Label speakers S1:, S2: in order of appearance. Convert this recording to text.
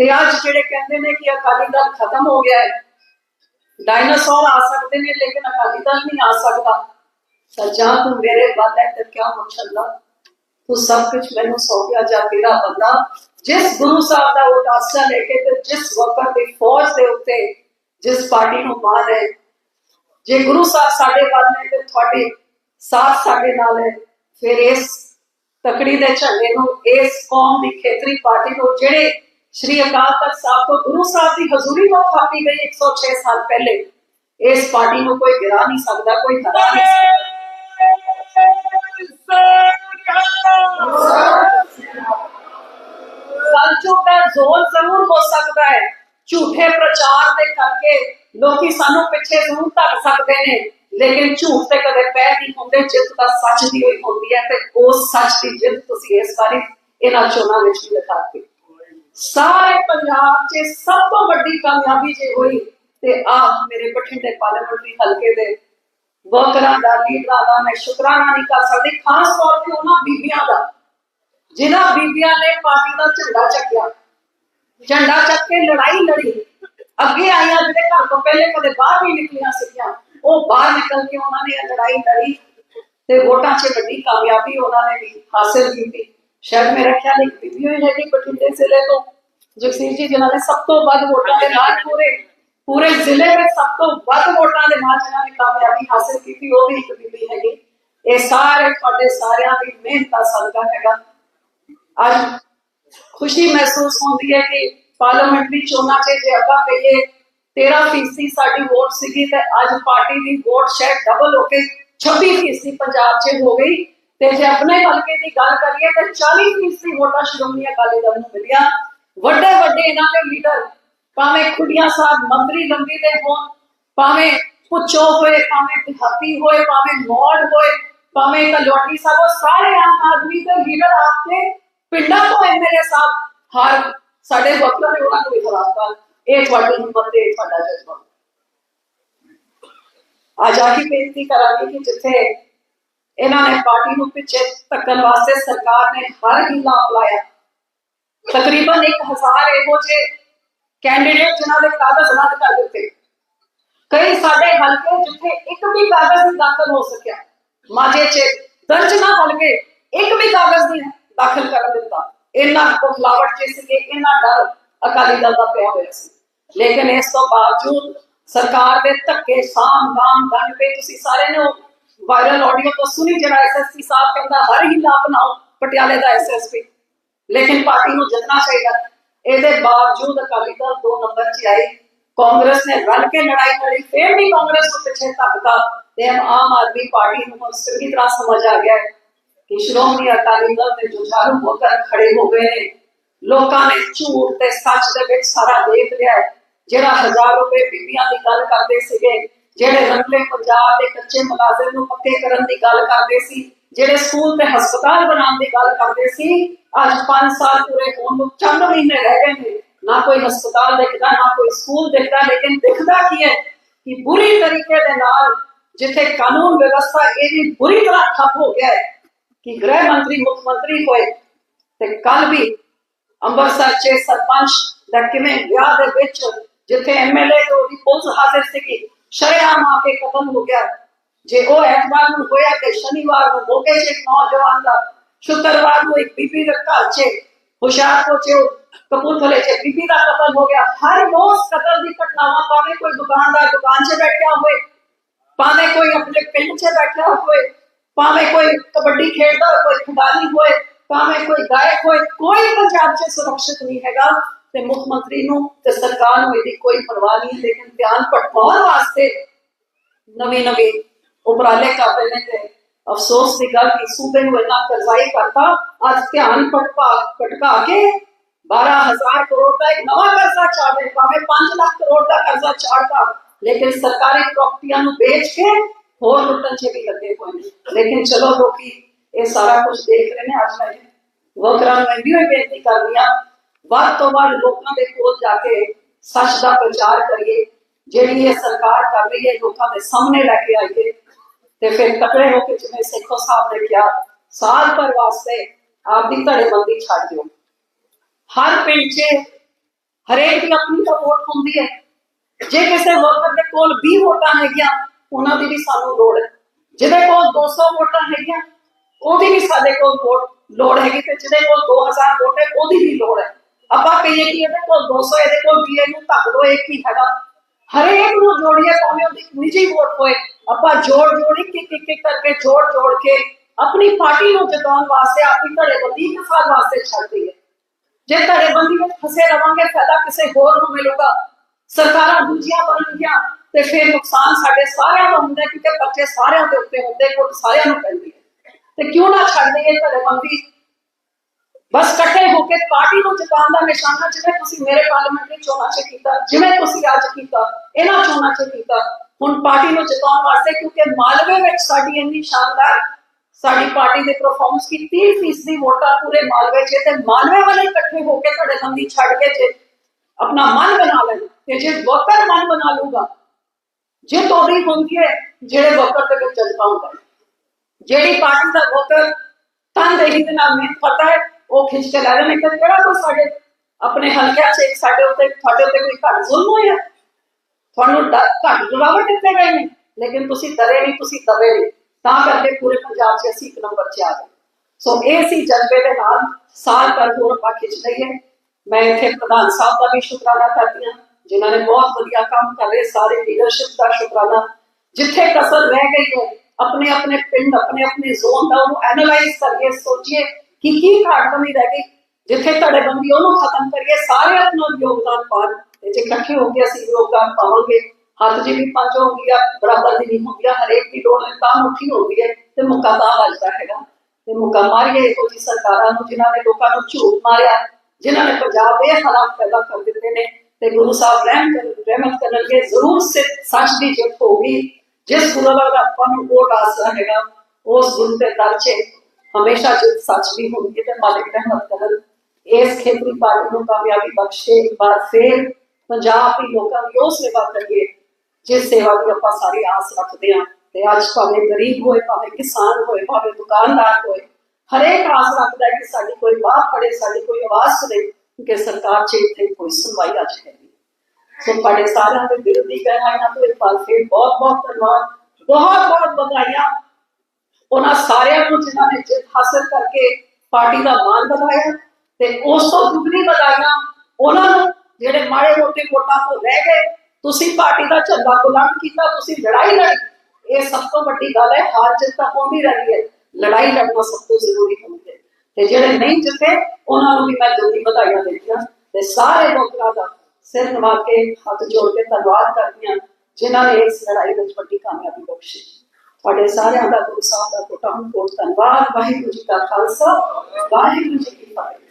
S1: ਤੇ ਅੱਜ ਜਿਹੜੇ ਕਹਿੰਦੇ ਨੇ ਕਿ ਅਕਾਲੀ ਦਲ ਖਤਮ ਹੋ ਗਿਆ ਹੈ, ਡਾਇਨਾਸੌਰ ਆ ਸਕਦੇ ਨੇ, ਲੇਕਿਨ ਅਕਾਲੀ ਦਲ ਨਹੀਂ ਆ ਸਕਦਾ। ਤਾਂ ਤੂੰ ਮੇਰੇ ਵੱਲ ਹੈ ਤੇ ਕਿਆ ਮੁਛੱਲਾ ਤੂੰ ਸਭ ਕੁਝ ਮੈਨੂੰ ਸੌਂਪਿਆ ਜਾ ਤੇਰਾ ਬੰਦਾ ਜਿਸ ਗੁਰੂ ਸਾਹਿਬ ਦਾ ਉਹ ਆਸਰਾ ਲੈ ਕੇ ਤੇ ਜਿਸ ਵਕਤ ਦੀ ਫੌਜ ਦੇ ਉੱਤੇ ਜਿਸ ਪਾਰਟੀ ਨੂੰ ਮਾਰ ਹੈ ਜੇ ਗੁਰੂ ਸਾਹਿਬ ਸਾਡੇ ਵੱਲ ਨੇ ਤੇ ਤੁਹਾਡੇ ਸਾਥ ਸਾਡੇ ਨਾਲ ਹੈ, ਫਿਰ ਇਸ ਤਕੜੀ ਦੇ ਝੰਡੇ ਨੂੰ, ਇਸ ਕੌਮ ਦੀ ਖੇਤਰੀ ਪਾਰਟੀ ਨੂੰ, ਜਿਹੜੇ ਸ਼੍ਰੀ ਅਕਾਲ ਤਖਤ ਸਾਹਿਬ ਤੋਂ ਗੁਰੂ ਸਾਹਿਬ ਦੀ ਹਜ਼ੂਰੀ ਨੂੰ ਥਾਪੀ ਗਈ 106 ਸਾਲ ਪਹਿਲੇ। ਇਸ ਪਾਰਟੀ ਨੂੰ ਕੋਈ ਗਿਰਾ ਨਹੀਂ ਸਕਦਾ, ਕੋਈ ਹਰਾ ਨਹੀਂ ਸਕਦਾ। ਕਲਯੁਗ ਦਾ ਜ਼ੋਰ ਜ਼ਰੂਰ ਹੋ ਸਕਦਾ ਹੈ। ਝੂਠੇ ਪ੍ਰਚਾਰ ਦੇ ਕਰਕੇ ਲੋਕੀ ਸਾਨੂੰ ਪਿੱਛੇ ਜ਼ਰੂਰ ਧੱਕ ਸਕਦੇ ਨੇ, ਲੇਕਿਨ ਝੂਠ ਤੇ ਕਦੇ ਪੈਰ ਨਹੀਂ ਹੁੰਦੇ, ਜਿੱਤ ਤਾਂ ਸੱਚ ਦੀ ਹੋਈ ਹੁੰਦੀ ਹੈ ਤੇ ਉਸ ਸੱਚ ਦੀ ਜਿੱਤ ਤੁਸੀਂ ਇਸ ਵਾਰੀ ਇਹਨਾਂ ਚੋਣਾਂ ਵਿੱਚ ਵੀ ਦਿਖਾਤੀ ਸਾਰੇ ਪੰਜਾਬ 'ਚ ਸਭ ਤੋਂ ਵੱਡੀ ਕਾਮਯਾਬੀ ਜੇ ਹੋਈ ਤੇ ਆ ਮੇਰੇ ਬਠਿੰਡੇ ਪਾਰਲੀਮੈਂਟਰੀ ਹਲਕੇ ਦੇ ਵਰਕਰਾਂ ਦਾ, ਲੀਡਰਾਂ ਦਾ, ਮੈਂ ਸ਼ੁਕਰਾਨਾ ਨਹੀਂ ਕਰ ਸਕਦੀ, ਖਾਸ ਤੌਰ ਤੇ ਉਹਨਾਂ ਬੀਬੀਆਂ ਦਾ, ਜਿਨ੍ਹਾਂ ਬੀਬੀਆਂ ਨੇ ਪਾਰਟੀ ਦਾ ਝੰਡਾ ਚੱਕਿਆ। ਝੰਡਾ ਚੱਕ ਕੇ ਲੜਾਈ ਲੜੀ। ਅੱਗੇ ਆਈਆਂ ਜਿਹੜੇ ਘਰ ਤੋਂ ਪਹਿਲੇ ਕਦੇ ਬਾਹਰ ਨਹੀਂ ਨਿਕਲੀਆਂ ਸੀਗੀਆਂ, ਉਹ ਬਾਹਰ ਨਿਕਲ ਕੇ ਉਹਨਾਂ ਨੇ ਲੜਾਈ ਲੜੀ ਤੇ ਵੋਟਾਂ 'ਚ ਵੱਡੀ ਕਾਮਯਾਬੀ ਉਹਨਾਂ ਨੇ ਵੀ ਹਾਸਿਲ ਕੀਤੀ। ਸ਼ਾਇਦ ਮੇਰਾ ਖਿਆਲ ਇੱਕ ਬੀਬੀ ਹੋਈ ਹੈਗੀ ਬਠਿੰਡੇ ਜ਼ਿਲ੍ਹੇ ਤੋਂ, ਜਗਸੀਰ ਜੀ, ਜਿਨ੍ਹਾਂ ਨੇ ਸਭ ਤੋਂ ਵੱਧ ਵੋਟਾਂ ਦੇ ਨਾਲ ਪੂਰੇ ਪੂਰੇ ਜ਼ਿਲ੍ਹੇ ਵਿੱਚ ਸਭ ਤੋਂ ਵੱਧ ਵੋਟਾਂ ਦੇ ਨਾਲ ਜਿਨ੍ਹਾਂ ਨੇ ਕਾਮਯਾਬੀ ਹਾਸਿਲ ਕੀਤੀ, ਉਹ ਵੀ ਇੱਕ ਬੀਬੀ ਹੈਗੀ। ਇਹ ਸਾਰੇ ਤੁਹਾਡੇ ਸਾਰਿਆਂ ਦੀ ਮਿਹਨਤ ਦਾ ਸਦਕਾ ਹੈਗਾ। ਅੱਜ ਖੁਸ਼ੀ ਮਹਿਸੂਸ ਹੁੰਦੀ ਹੈ ਕਿ ਪਾਰਲੀਮੈਂਟਰੀ ਚੋਣਾਂ 'ਚ ਜੇ ਆਪਾਂ ਕਹੀਏ 13% ਸਾਡੀ ਵੋਟ ਸੀਗੀ ਤੇ ਅੱਜ ਪਾਰਟੀ ਦੀ ਵੋਟ ਸ਼ਾਇਦ ਡਬਲ ਹੋ ਕੇ 26% ਪੰਜਾਬ 'ਚ ਹੋ ਗਈ। ਤੇ ਜੇ ਆਪਣੇ ਹਲਕੇ ਦੀ ਗੱਲ ਕਰੀਏ ਤਾਂ 40% ਵੋਟਾਂ ਸ਼੍ਰੋਮਣੀ ਅਕਾਲੀ ਦਲ ਨੂੰ ਮਿਲਿਆ। ਵੱਡੇ ਵੱਡੇ ਇਹਨਾਂ ਦੇ ਲੀਡਰ ਭਾਵੇਂ ਖੁੱਡੀਆਂ ਸਾਹਿਬ ਮੰਤਰੀ ਲੰਬੀ ਦੇ ਹੋਣ, ਭਾਵੇਂ ਪੁੱਛੋ ਹੋਏ, ਭਾਵੇਂ ਦਿਹਾਤੀ ਹੋਏ, ਭਾਵੇਂ ਮੋੜ ਹੋਏ, ਭਾਵੇਂ ਕਲੋਟੀ ਸਾਹਿਬ, ਉਹ ਸਾਰੇ ਆਮ ਆਦਮੀ ਦੇ ਲੀਡਰ ਆਪਕੇ ਪਿੰਡਾਂ ਤੋਂ ਐਮਐਲਏ ਸਾਹਿਬ ਹਰ ਸਾਡੇ ਵਕਤਾਂ ਨੇ ਉਹਨਾਂ ਨੂੰ ਵੀ ਹਰਾਤਾ ਇਹ ਤੁਹਾਡੀ ਹਿੰਮਤ ਤੇ ਇਹ ਤੁਹਾਡਾ ਜਜ਼ਬਾ। ਅੱਜ ਆ ਕੇ ਬੇਨਤੀ ਕਰਾਂਗੇ ਕਿ ਜਿੱਥੇ ਇਹਨਾਂ ਨੇ ਪਾਰਟੀ ਨੂੰ ਪਿੱਛੇ ਧੱਕਣ ਵਾਸਤੇ ਸਰਕਾਰ ਨੇ ਹਰ ਹੀਲਾ ਅਪਲਾਇਆ ਤਕਰੀਬਨ 1000 ਇਹੋ ਜਿਹੇ ਕੈਂਡੀਡੇਟ ਜਿਨ੍ਹਾਂ ਦੇ ਕਾਗਜ਼ ਰੱਦ ਕਰ ਦਿੱਤੇ। ਕਈ ਸਾਡੇ ਹਲਕੇ ਜਿੱਥੇ ਇੱਕ ਵੀ ਕਾਗਜ਼ ਦਾਖਲ ਹੋ ਸਕਿਆ, ਮਾਝੇ 'ਚ ਦਰਜਨਾਂ ਹਲਕੇ ਇੱਕ ਵੀ ਕਾਗਜ਼ ਨਹੀਂ ਦਾਖਲ ਕਰਨ ਦਿੱਤਾ। ਇਹਨਾਂ ਬਖਲਾਵਟ ਚ ਸੀਗੇ, ਇੰਨਾ ਡਰ ਅਕਾਲੀ ਦਲ ਦਾ ਪਿਆ ਹੋਇਆ ਸੀ। ਲੇਕਿਨ ਇਸ ਤੋਂ ਬਾਵਜੂਦ ਸਰਕਾਰ ਦੇ ਧੱਕੇ ਸਾਮ ਗਾਮ ਦੰਡ ਪੇ ਤੁਸੀਂ ਸਾਰੇ ਨੇ ਵਾਇਰਲ ਆਡੀਓ ਤੋਂ ਸੁਣੀ ਜਿਹੜਾ ਐਸਐਸਪੀ ਸਾਹਿਬ ਕਹਿੰਦਾ, ਹਰ ਹਿੱਲਾ ਅਪਣਾਓ, ਪਟਿਆਲੇ ਦਾ ਐਸਐਸਪੀ ਲੇਕਿਨ ਪਾਰਟੀ ਨੂੰ ਜਿੱਤਣਾ ਚਾਹੀਦਾ। ਇਹਦੇ ਬਾਵਜੂਦ ਅਕਾਲੀ ਦਲ ਦੋ ਨੰਬਰ 'ਚ ਆਈ ਕਾਂਗਰਸ ਨੇ ਰਲ ਕੇ ਲੜਾਈ ਲੜੀ, ਫਿਰ ਵੀ ਕਾਂਗਰਸ ਨੂੰ ਪਿੱਛੇ ਧੱਕਦਾ ਤੇ ਆਮ ਆਦਮੀ ਪਾਰਟੀ ਨੂੰ ਹੁਣ ਸਹੀ ਤਰ੍ਹਾਂ ਸਮਝ ਆ ਗਿਆ ਕਿ ਸ਼੍ਰੋਮਣੀ ਅਕਾਲੀ ਦਲ ਦੇ ਜੁਝਾਰੂ ਹੋ ਖੜੇ ਹੋ ਗਏ ਨੇ। ਲੋਕਾਂ ਨੇ ਝੂਠ ਤੇ ਸੱਚ ਦੇ ਵਿੱਚ ਸਾਰਾ ਦੇਖ ਲਿਆ ਜਿਹੜਾ ਹਜ਼ਾਰ ਰੁਪਏ ਬੀਬੀਆਂ ਦੀ ਗੱਲ ਕਰਦੇ ਸੀਗੇ ਜਿਹੜੇ ਰੰਗਲੇ ਪੰਜਾਬ ਦੇ ਕੱਚੇ ਮੁਲਾਜ਼ਮ ਨੂੰ ਪੱਕੇ ਕਰਨ ਦੀ ਗੱਲ ਕਰਦੇ ਸੀ, ਜਿਹੜੇ ਸਕੂਲ ਤੇ ਹਸਪਤਾਲ ਬਣਾਉਣ ਦੀ ਗੱਲ ਕਰਦੇ ਸੀ, ਅੱਜ 5 ਸਾਲ ਪੂਰੇ ਹੋਣ ਨੂੰ ਚੰਦ ਮਹੀਨੇ ਰਹਿ ਗਏ ਨੇ। ਨਾ ਕੋਈ ਹਸਪਤਾਲ ਦਿਖਦਾ, ਨਾ ਕੋਈ ਸਕੂਲ ਦਿਖਦਾ, ਲੇਕਿਨ ਦਿਖਦਾ ਕੀ ਹੈ? ਕਿ ਬੁਰੀ ਤਰੀਕੇ ਦੇ ਨਾਲ ਜਿੱਥੇ ਕਾਨੂੰਨ ਵਿਵਸਥਾ ਇਹਦੀ ਬੁਰੀ ਤਰ੍ਹਾਂ ਠੱਪ ਹੋ ਗਿਆ ਹੈ ਕਿ ਗ੍ਰਹਿ ਮੰਤਰੀ, ਮੁੱਖ ਮੰਤਰੀ ਹੋਏ, ਤੇ ਕੱਲ ਵੀ ਅੰਮ੍ਰਿਤਸਰ ਚ ਸਰਪੰਚ ਦਾ ਕਿਵੇਂ ਵਿਆਹ ਦੇ ਵਿੱਚ ਜਿੱਥੇ ਐਮਐਲਏ ਤੋਂ ਦੀ ਪੁਲਿਸ ਹਾਜ਼ਰ ਸੀ ਸ਼ਰੇਆਮ ਆ ਕੇ ਖਤਮ ਹੋ ਗਿਆ ਜੇ ਉਹ ਐਤਵਾਰ ਨੂੰ ਹੋਇਆ ਤੇ ਸ਼ਨੀਵਾਰ ਨੂੰ ਮੋਗੇ ਚ ਇੱਕ ਨੌਜਵਾਨ ਦਾ ਸ਼ੁੱਕਰਵਾਰ ਨੂੰ ਇੱਕ ਬੀਬੀ ਦੇ ਘਰ ਚ ਹੁਸ਼ਿਆਰਪੁਰ ਚ ਕਪੂਰਥਲੇ ਚ ਬੀਬੀ ਦਾ ਕਤਲ ਹੋ ਗਿਆ ਹਰ ਰੋਜ਼ ਕਤਲ ਦੀ ਘਟਨਾਵਾਂ ਭਾਵੇਂ ਕੋਈ ਦੁਕਾਨਦਾਰ ਦੁਕਾਨ 'ਚ ਬੈਠਿਆ ਹੋਵੇ ਭਾਵੇਂ ਕੋਈ ਆਪਣੇ ਪਿੰਡ 'ਚ ਬੈਠਾ ਹੋਵੇ ਭਾਵੇਂ ਕੋਈ ਕਬੱਡੀ ਖੇਡਦਾ ਹੋਵੇ, ਕੋਈ ਖਿਡਾਰੀ ਹੋਏ ਭਾਵੇਂ ਕੋਈ ਗਾਇਕ ਹੋਏ ਕੋਈ ਪੰਜਾਬ 'ਚ ਸੁਰੱਖਿਅਤ ਨਹੀਂ ਹੈਗਾ ਤੇ ਮੁੱਖ ਮੰਤਰੀ ਨੂੰ ਤੇ ਸਰਕਾਰ ਨੂੰ ਇਹਦੀ ਕੋਈ ਪਰਵਾਹ ਨਹੀਂ ਲੇਕਿਨ ਧਿਆਨ ਭਟਕਾਉਣ ਵਾਸਤੇ ਨਵੇਂ ਨਵੇਂ ਉਪਰਾਲੇ ਕਰ ਰਹੇ ਨੇ ਤੇ ਅਫਸੋਸ ਦੀ ਗੱਲ ਕਿ ਸੂਬੇ ਨੂੰ ਇੰਨਾ ਕਰਜ਼ਾਈ ਕਰਤਾ, ਅੱਜ ਧਿਆਨ ਭਟਕਾ ਭਟਕਾ ਕੇ 12000 ਕਰੋੜ ਦਾ ਇੱਕ ਨਵਾਂ ਕਰਜ਼ਾ ਚਾੜੇ ਭਾਵੇਂ 5 ਲੱਖ ਕਰੋੜ ਦਾ ਕਰਜ਼ਾ ਚਾੜਦਾ ਲੇਕਿਨ ਸਰਕਾਰੀ ਪ੍ਰਾਪਰਟੀਆਂ ਨੂੰ ਵੇਚ ਕੇ ਹੋਰ ਲੁੱਟਣ 'ਚ ਵੀ ਲੱਗੇ ਹੋਏ ਨੇ। ਲੇਕਿਨ ਚਲੋ ਲੋਕੀ ਇਹ ਸਾਰਾ ਕੁਝ ਦੇਖ ਰਹੇ ਨੇ, ਅੱਜ ਮੈਂ ਵਰਕਰਾਂ ਨੂੰ ਇਹ ਵੀ ਬੇਨਤੀ ਕਰਦੀ ਹਾਂ ਵੱਧ ਤੋਂ ਵੱਧ ਲੋਕਾਂ ਦੇ ਕੋਲ ਜਾ ਕੇ ਸੱਚ ਦਾ ਪ੍ਰਚਾਰ ਕਰੀਏ ਜਿਹੜੀ ਇਹ ਸਰਕਾਰ ਕਰ ਰਹੀ ਹੈ ਲੋਕਾਂ ਦੇ ਸਾਹਮਣੇ ਲੈ ਕੇ ਆਈਏ ਤੇ ਫਿਰ ਤਕੜੇ ਹੋ ਕੇ ਜਿਵੇਂ ਸੇਖੋ ਸਾਹਿਬ ਨੇ ਕਿਹਾ ਸਾਲ ਭਰ ਵਾਸਤੇ ਆਪਦੀ ਧੜੇਬੰਦੀ ਛੱਡ ਦਿਓ ਹਰ ਪਿੰਡ 'ਚ ਹਰੇਕ ਦੀ ਆਪਣੀ ਤਾਂ ਵੋਟ ਹੁੰਦੀ ਹੈ ਜੇ ਕਿਸੇ ਵਰਕਰ ਦੇ ਕੋਲ 20 ਵੋਟਾਂ ਹੈਗੀਆਂ ਉਹਨਾਂ ਦੀ ਵੀ ਸਾਨੂੰ ਲੋੜ ਹੈ ਜਿਹਦੇ ਕੋਲ 200 ਵੋਟਾਂ ਹੈਗੀਆਂ ਉਹਦੀ ਵੀ ਸਾਡੇ ਕੋਲ ਵੋਟ ਲੋੜ ਹੈਗੀ ਤੇ ਜਿਹਦੇ ਕੋਲ 2000 ਵੋਟ ਹੈ ਉਹਦੀ ਵੀ ਲੋੜ ਹੈ ਆਪਾਂ ਕਹੀਏ ਕਿ ਇਹਦੇ ਕੋਲ 200 ਇਹਦੇ ਕੋਲ 20 ਇਹਨੂੰ ਧੱਕ ਦੋ ਇੱਕ ਹੀ ਹੈਗਾ? ਹਰੇਕ ਨੂੰ ਜੋੜੀਏ ਭਾਵੇਂ ਉਹਦੀ ਨਿੱਜੀ ਵੋਟ ਹੋਏ। ਆਪਾਂ ਜੋੜ ਜੋੜੀ ਕਿ ਕਿ ਕਿ ਕਰਕੇ ਜੋੜ ਜੋੜ ਕੇ ਆਪਣੀ ਪਾਰਟੀ ਨੂੰ ਜਿਤਾਉਣ ਵਾਸਤੇ ਆਪਣੀ ਧੜੇਬੰਦੀ ਇੱਕ ਵਾਸਤੇ ਛੱਡ ਦਈਏ ਜੇ ਧੜੇਬੰਦੀ ਵਿੱਚ ਫਸੇ ਰਵਾਂਗੇ, ਫਾਇਦਾ ਕਿਸੇ ਹੋਰ ਨੂੰ ਮਿਲੂਗਾ। ਸਰਕਾਰਾਂ ਦੂਜੀਆਂ ਬਣਨਗੀਆਂ ਤੇ ਫਿਰ ਨੁਕਸਾਨ ਸਾਡੇ ਸਾਰਿਆਂ ਦਾ ਹੁੰਦਾ ਹੈ, ਕਿਉਂਕਿ ਬੱਚੇ ਸਾਰਿਆਂ ਦੇ ਉੱਤੇ ਹੁੰਦੇ ਕੋਲ ਸਾਰਿਆਂ ਨੂੰ ਪੈਂਦੀ ਹੈ। ਤੇ ਕਿਉਂ ਨਾ ਛੱਡ ਦਈਏ ਧੜੇਬੰਦੀ? ਬਸ ਇਕੱਠੇ ਹੋ ਕੇ ਪਾਰਟੀ ਨੂੰ ਜਿਤਾਉਣ ਦਾ ਨਿਸ਼ਾਨਾ ਜਿਵੇਂ ਤੁਸੀਂ ਮੇਰੇ ਪਾਰਲੀਮੈਂਟਰੀ ਚੋਣਾਂ 'ਚ ਕੀਤਾ ਜਿਵੇਂ ਤੁਸੀਂ ਅੱਜ ਕੀਤਾ ਇਹਨਾਂ ਚੋਣਾਂ 'ਚ ਕੀਤਾ ਹੁਣ ਪਾਰਟੀ ਨੂੰ ਜਿਤਾਉਣ ਵਾਸਤੇ ਕਿਉਂਕਿ ਮਾਲਵੇ ਵਿੱਚ ਸਾਡੀ ਇੰਨੀ ਸ਼ਾਨਦਾਰ ਸਾਡੀ ਪਾਰਟੀ ਦੇ ਪਰਫਾਰਮੈਂਸ ਕੀ 30% ਦੀ ਵੋਟਾਂ ਪੂਰੇ ਮਾਲਵੇ 'ਚ ਹੈ ਤੇ ਮਾਲਵੇ ਵਾਲੇ ਇਕੱਠੇ ਹੋ ਕੇ ਤੁਹਾਡੇ ਬੰਦੀ ਛੱਡ ਕੇ ਜੇ ਆਪਣਾ ਮਨ ਬਣਾ ਲੈਣ ਤੇ ਜੇ ਵੋਟਰ ਮਨ ਬਣਾ ਲੂਗਾ ਜੇ ਤੋੜੀ ਹੁੰਦੀ ਹੈ ਜਿਹੜੇ ਵੋਟਰ ਦੇ ਵਿੱਚ ਜਨਤਾ ਹੁੰਦਾ ਹੈ ਜਿਹੜੀ ਪਾਰਟੀ ਦਾ ਵੋਟਰ ਤਨਦੇਹੀ ਦੇ ਨਾਲ ਮਿਹਨਤ ਕਰਦਾ ਹੈ ਉਹ ਖਿੱਚ ਕੇ ਲੈ ਜਾਂਦੇ ਕਿ ਜਿਹੜਾ ਕੋਈ ਸਾਡੇ ਆਪਣੇ ਹਲਕਿਆਂ 'ਚ ਸਾਡੇ ਉੱਤੇ, ਤੁਹਾਡੇ ਉੱਤੇ ਕੋਈ ਘੱਟ ਜ਼ੁਲਮ ਹੋਇਆ? ਤੁਹਾਨੂੰ ਡ- ਘੱਟ ਦਿੱਤੇ ਗਏ ਨੇ, ਲੇਕਿਨ ਤੁਸੀਂ ਡਰੇ ਨਹੀਂ, ਤੁਸੀਂ ਦਬੇ ਨਹੀਂ। ਤਾਂ ਕਰਕੇ ਪੂਰੇ ਪੰਜਾਬ 'ਚ ਅਸੀਂ ਇੱਕ ਨੰਬਰ 'ਚ ਆ ਗਏ। ਸੋ ਇਹ ਸੀ ਜਜ਼ਬੇ ਦੇ ਨਾਲ ਸਾਲ ਭਰ ਹੋਰ ਆਪਾਂ ਖਿੱਚ ਲਈਏ। ਮੈਂ ਇੱਥੇ ਪ੍ਰਧਾਨ ਸਾਹਿਬ ਦਾ ਵੀ ਸ਼ੁਕਰਾਨਾ ਕਰਦੀ ਹਾਂ, ਜਿਨ੍ਹਾਂ ਨੇ ਬਹੁਤ ਵਧੀਆ ਕੰਮ ਕਰ ਰਹੇ ਸਾਰੇ ਲੀਡਰਸ਼ਿਪ ਦਾ ਸ਼ੁਕਰਾਨਾ। ਜਿੱਥੇ ਕਸਰ ਰਹਿ ਗਈ ਹੈ ਆਪਣੇ ਆਪਣੇ ਪਿੰਡ ਆਪਣੇ ਆਪਣੇ ਜ਼ੋਨ ਦਾ ਉਹਨੂੰ ਐਨਾਲਾਈਜ਼ ਕਰਕੇ ਸੋਚੀਏ ਕਿ ਕੀ ਘਾਟ ਕਮੀ ਰਹਿ ਗਈ। ਜਿੱਥੇ ਧੜੇਬੰਦੀ, ਉਹਨੂੰ ਖਤਮ ਕਰੀਏ, ਸਾਰੇ ਆਪਣਾ ਯੋਗਦਾਨ ਪਾਣ ਤੇ ਜੇ ਇਕੱਠੇ ਹੋ ਕੇ ਅਸੀਂ ਯੋਗਦਾਨ ਪਾਵਾਂਗੇ, ਹੱਥ ਜੀ ਵੀ ਪੰਜ ਹੁੰਦੀ ਆ, ਬਰਾਬਰ ਦੀ ਨਹੀਂ ਹੁੰਦੀ ਆ, ਹਰੇਕ ਦੀ ਲੋੜ ਤਾਂ ਮੁੱਠੀ ਹੁੰਦੀ ਹੈ, ਤੇ ਮੁੱਕਾ ਵੱਜਦਾ ਹੈਗਾ। ਤੇ ਮੁੱਕਾ ਇਹੋ ਜਿਹੀ ਸਰਕਾਰਾਂ ਨੂੰ, ਜਿਨ੍ਹਾਂ ਨੇ ਲੋਕਾਂ ਨੂੰ ਝੂਠ ਮਾਰਿਆ, ਜਿਨ੍ਹਾਂ ਨੇ ਪੰਜਾਬ ਦੇ ਹਾਲਾਤ ਪੈਦਾ ਕਰ ਦਿੱਤੇ ਨੇ, ਤੇ ਗੁਰੂ ਸਾਹਿਬ ਰਹਿਮ ਰਹਿਮਤ ਕਰਨਗੇ, ਜ਼ਰੂਰ ਸੇ, ਸੱਚ ਦੀ ਜਿੱਤ ਹੋਗੀ ਜਿਸ ਗੁਰੂ ਦਾ ਆਪਾਂ ਨੂੰ ਵੋਟ ਆਸਰਾ ਹੈਗਾ, ਉਸ ਗੁਰੂ ਦੇ ਦਰ 'ਚ ਹਮੇਸ਼ਾ ਜਿੱਤ ਸੱਚ ਦੀ ਹੁੰਦੀ ਹੈ ਤੇ ਮਾਲਿਕ ਰਹਿਮਤ ਕਰਨ ਇਸ ਖੇਤਰੀ ਪਾਰਟੀ ਨੂੰ ਕਾਮਯਾਬੀ ਬਖਸ਼ੇ ਇੱਕ ਵਾਰ ਫੇਰ ਪੰਜਾਬ ਦੀ ਲੋਕਾਂ ਦੀ ਉਹ ਸੇਵਾ ਕਰੀਏ ਜਿਸ ਸੇਵਾ ਦੀ ਆਪਾਂ ਸਾਰੀ ਆਸ ਰੱਖਦੇ ਹਾਂ ਤੇ ਅੱਜ ਭਾਵੇਂ ਗਰੀਬ ਹੋਏ ਭਾਵੇਂ ਕਿਸਾਨ ਹੋਏ ਭਾਵੇਂ ਦੁਕਾਨਦਾਰ ਹੋਏ ਹਰੇਕ ਆਸ ਰੱਖਦਾ ਹੈ ਕਿ ਸਾਡੀ ਕੋਈ ਬਾਤ ਫੜੇ ਸਾਡੀ ਕੋਈ ਆਵਾਜ਼ ਸੁਣੇ ਕਿ ਸਰਕਾਰ ਚ ਇੱਥੇ ਕੋਈ ਸੁਣਵਾਈ ਅੱਜ ਹੈ ਨਹੀਂ ਸੋ ਤੁਹਾਡੇ ਸਾਰਿਆਂ ਦੇ ਦਿਲ ਦੀ ਗਹਿਰਾਈਆਂ ਤੋਂ ਇੱਕ ਵਾਰ ਫੇਰ ਬਹੁਤ ਬਹੁਤ ਧੰਨਵਾਦ ਬਹੁਤ ਬਹੁਤ ਵਧਾਈਆਂ ਉਹਨਾਂ ਸਾਰਿਆਂ ਨੂੰ ਜਿਨ੍ਹਾਂ ਨੇ ਜਿੱਤ ਹਾਸਲ ਕਰਕੇ ਪਾਰਟੀ ਦਾ ਮਾਣ ਵਧਾਇਆ ਤੇ ਉਸ ਤੋਂ ਦੁੱਗਣੀ ਵਧਾਈਆਂ ਉਹਨਾਂ ਨੂੰ, ਜਿਹੜੇ ਮਾੜੇ ਮੋਟੇ ਵੋਟਾਂ ਤੋਂ ਰਹਿ ਗਏ, ਤੁਸੀਂ ਪਾਰਟੀ ਦਾ ਝੰਡਾ ਬੁਲੰਦ ਕੀਤਾ, ਤੁਸੀਂ ਲੜਾਈ ਲੜੀ। ਇਹ ਸਭ ਤੋਂ ਵੱਡੀ ਗੱਲ ਹੈ, ਹਾਰ ਜਿੱਤ ਤਾਂ ਹੁੰਦੀ ਰਹਿੰਦੀ ਹੈ, ਲੜਾਈ ਲੜਨਾ ਸਭ ਤੋਂ ਜ਼ਰੂਰੀ ਹੁੰਦੀ ਹੈ। ਤੇ ਜਿਹੜੇ ਨਹੀਂ ਜਿੱਤੇ, ਉਹਨਾਂ ਨੂੰ ਵੀ ਮੈਂ ਜਲਦੀ ਵਧਾਈਆਂ ਦਿੰਦੀਆਂ ਤੇ ਸਾਰੇ ਲੋਕਾਂ ਦਾ ਸਿਰ ਨਵਾ ਕੇ, ਹੱਥ ਜੋੜ ਕੇ ਧੰਨਵਾਦ ਕਰਦੀਆਂ ਹਾਂ, ਜਿਨ੍ਹਾਂ ਨੇ ਇਸ ਲੜਾਈ ਵਿੱਚ ਵੱਡੀ ਕਾਮਯਾਬੀ ਬਖਸ਼ੀ। ਤੁਹਾਡੇ ਸਾਰਿਆਂ ਦਾ ਗੁਰੂ ਸਾਹਿਬ ਦਾ ਕੋਟਾਂ ਕੋਟ ਧੰਨਵਾਦ। ਵਾਹਿਗੁਰੂ ਜੀ ਦਾ ਖਾਲਸਾ, ਵਾਹਿਗੁਰੂ ਜੀ ਕੀ ਫਤਿਹ।